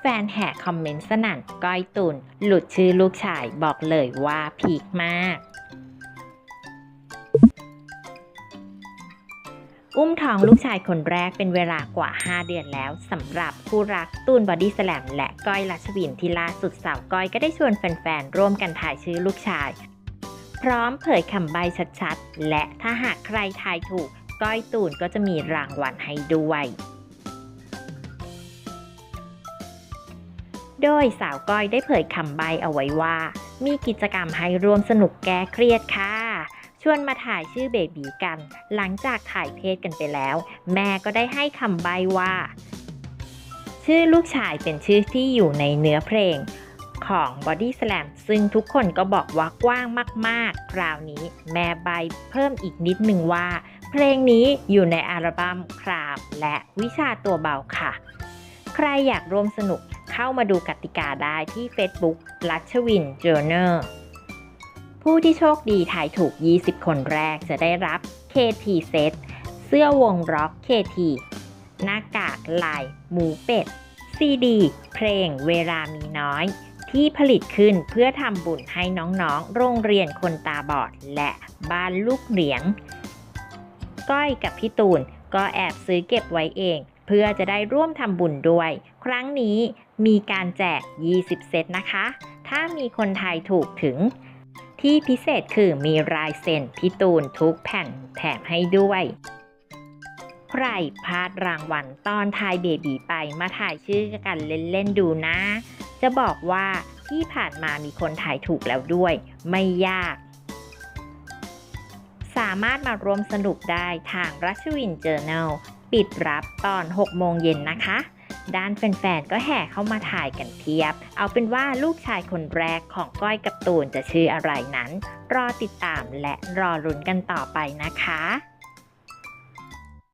แฟนๆแห่คอมเมนต์สนั่นก้อยตุนหลุดชื่อลูกชายบอกเลยว่าพีคมาก อุ้มท้องลูกชายคนแรกเป็นเวลากว่า 5 เดือนแล้วสำหรับคู่รักตูนบอดี้สแลมและก้อยรัชวินที่ล่าสุดสาวก้อยก็ได้ชวนแฟนๆร่วมกันถ่ายชื่อลูกชาย พร้อมเผยคำใบชัดๆ และถ้าหากใครทายถูก ก้อยตูนก็จะมีรางวัลให้ด้วย โดยสาวก้อยได้เผยคำใบเอาไว้ว่า มีกิจกรรมให้ร่วมสนุกแก้เครียดค่ะ ชวนมาถ่ายชื่อเบบีกัน หลังจากถ่ายเพศกันไปแล้ว แม่ก็ได้ให้คำใบว่า ชื่อลูกชายเป็นชื่อที่อยู่ในเนื้อเพลงของ Body Slam ซึ่งทุกคนก็บอกว่ากว้างมาก ๆ คราวนี้แม่ใบเพิ่มอีกนิดนึงว่า เพลงนี้อยู่ในอัลบั้มครามและวิชาตัวเบาค่ะ ใครอยากร่วมสนุก เข้ามาดูกติกาได้ที่ Facebook ลัชวินเจอร์เนอร์ผู้ที่โชคดีถ่ายถูก 20 คนแรกจะได้รับ KT Set เสื้อวงร็อก KT หน้ากากลาย หมูเป็ด ซีดี เพลงเวลามีน้อย ที่ผลิตขึ้นเพื่อทำบุญให้น้องๆ โรงเรียนคนตาบอด และบ้านลูกเหลียง ก้อยกับพี่ตูนก็แอบซื้อเก็บไว้เอง เพื่อจะได้ร่วมทำบุญด้วย ครั้งนี้มีการแจก 20 เซตนะคะ ถ้ามีคนไทยถูกถึง ที่พิเศษคือมีลายเซ็นพี่ตูนทุกแผ่นแถมให้ด้วย ใครพลาดรางวัลตอนทายเบบีไปมาถ่ายชื่อกันเล่นๆดูนะ จะบอกว่าที่ผ่านมามีคนถ่ายถูกแล้วด้วย ไม่ยาก สามารถมาร่วมสนุกได้ทางรัชวินเจอร์ a ล ปิดรับตอน 6 โมงเย็นนะคะ ด้านแฟนๆ ก็แห่เข้ามาถ่ายกันเพียบ เอาเป็นว่าลูกชายคนแรกของก้อยกับตูนจะชื่ออะไรนั้น รอติดตามและรอลุ้นกันต่อไปนะคะ